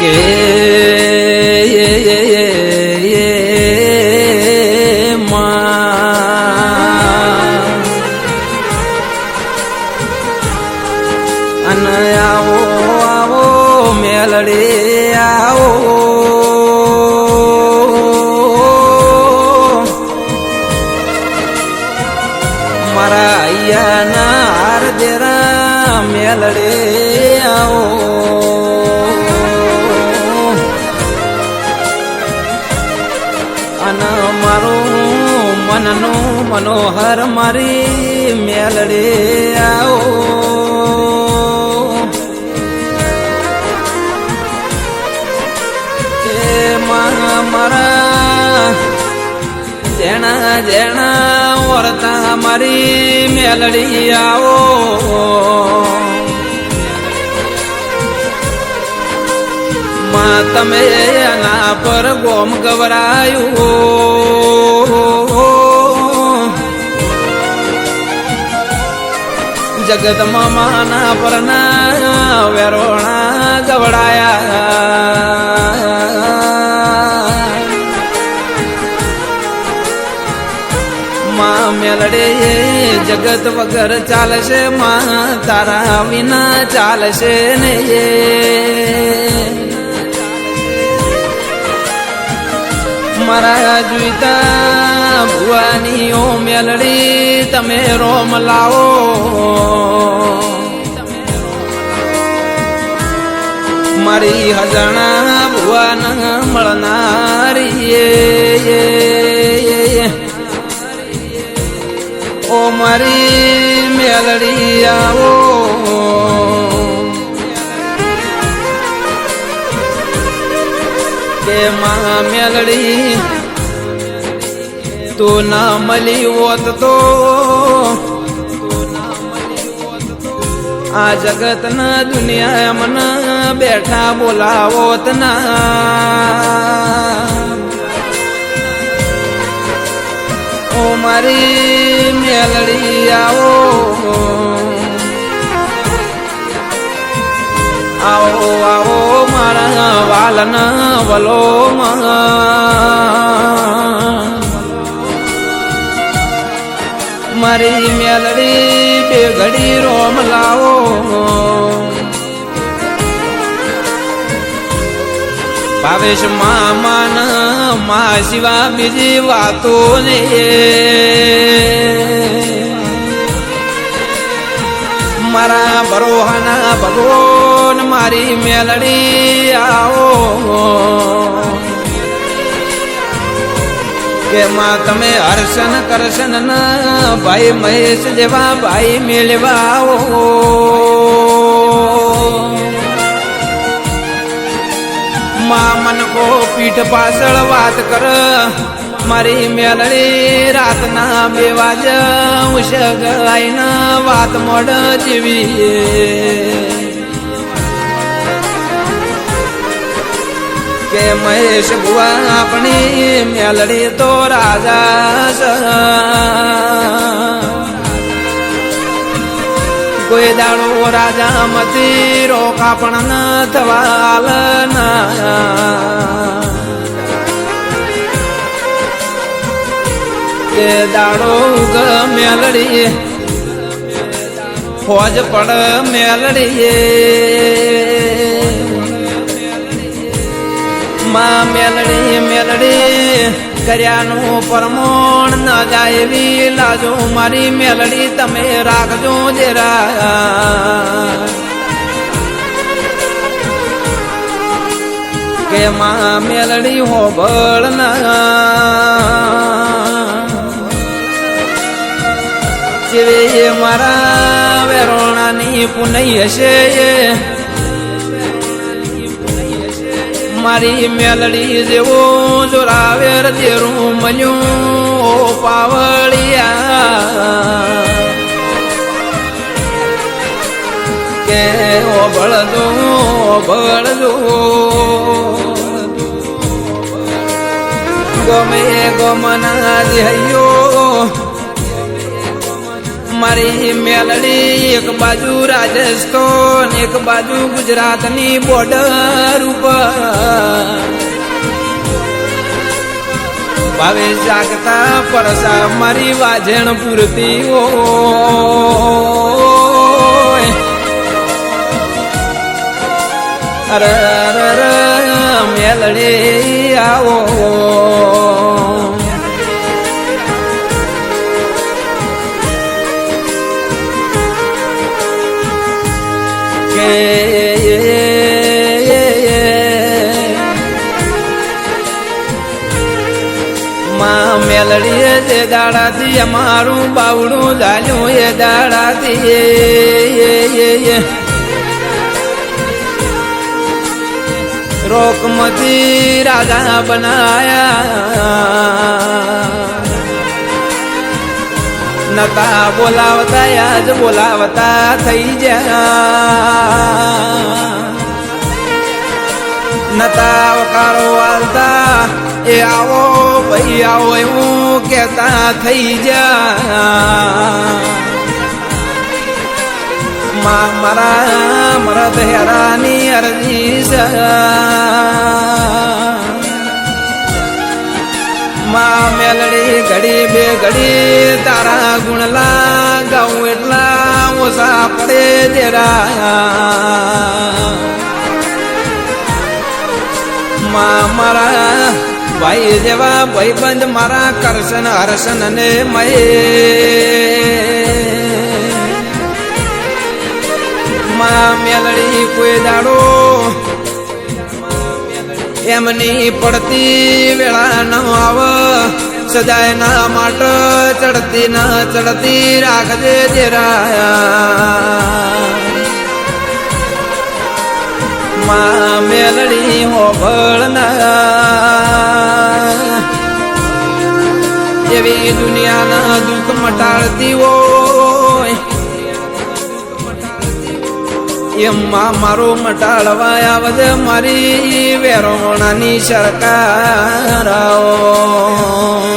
કે આવો આવો મેલડે આવો. મારા અહીંયાના હાર દેરા મેલડે. મારું મનનું મનોહર મારી મેલડે આવો. મારા જેણા જેણા વર્તા મારી મેલડી આવો. માં તમે એના પર ગોમ ગવરાયું. જગત માના પરના વેરોણા ગવડાયા. માં મેલડે જગત વગર ચાલશે, માં તારા વિના ચાલશે ને મારા જોઈતા ભુવાની ઓ મેલડી, તમે રોમ લાવો. મારી હજણા ભુવાન મળનારી ઓ મારી મેલડી આવો. માં મેલડી, તું ના મળી હોત તો. આ જગત ના દુનિયા મને બેઠા બોલાવોત ના. ઓ મારી મેલડી આવો. આવો આવો. વાલના વલો મારી મેલડી બે ઘડી રોમ લાવો ભાવેશ મામાન મા શિવા બીજી વાતો ને મારા બરોહાના ભગવાન મારી મેલડી, આવો. કે માં તમે હર્ષન, કરશન ભાઈ મહેશ જેવા ભાઈ મેળવા આવો માં મન કો પીઠ પાછળ વાત કર, મારી મેલડી, રાતના બે વાજ ઉશગાઈના વાત મોડ જેવી કે મહેશ ભુવા આપણી મેલડી તો રાજા. કોઈ દાડો રાજા મતી રોકા પણ ન થવાલ ના કે દાડો મેલડી ફોજ પડ મેલડીએ માં મેલડી મેલડી, કર્યાનું પરમોણ ન જાય એવી લાજો મારી મેલડી, તમે રાખજો જરા કે માં મેલડી હોબળ ના. મારા વેરોણાની પુનઈ હશે. મારી મેલડી જેવો જોરાવેર તેરું મન્યું પાવળિયા. કે ઓબળજો ઓબળજો ગમે ગમના જયો મારી મેલડી, એક બાજુ રાજસ્થાન, એક બાજુ ગુજરાતની બોર્ડર ભાવે જાગતા પરસા મારી વાજણ પૂરતી ઓ અરે, મેલડી આવો. જે દાડાથી અમારું બાવડું લાલ્યું એ દાડાથી. રોકમતી રાજા બનાયા. નતા બોલાવતા, યાદ બોલાવતા થઈ ગયા. નતા વકારો વાલતા એ આવો, ભાઈ આવો એવું કેતા થઈ જા. મા મારા મરદ હેરાની અરજી મા મેલડી ઘડી બે ઘડી તારા ગુણલા ગાઉં એટલા ઓછા પડે જરા મા મારા ભાઈ જેવા ભાઈબંધ મારા કરશન હર્ષન ને મય. મેલડી કોઈ દાડો એમની પડતી વેળા ન આવ. સદાય ના માટ ચડતી, ન ચડતી રાખજે જેરા માં મેલડી હોભળના એવી દુનિયાના દુઃખ મટાડતી હોય. એમાં મારો મટાડવા આવજે મારી વેરોણાની સરકાર આવો.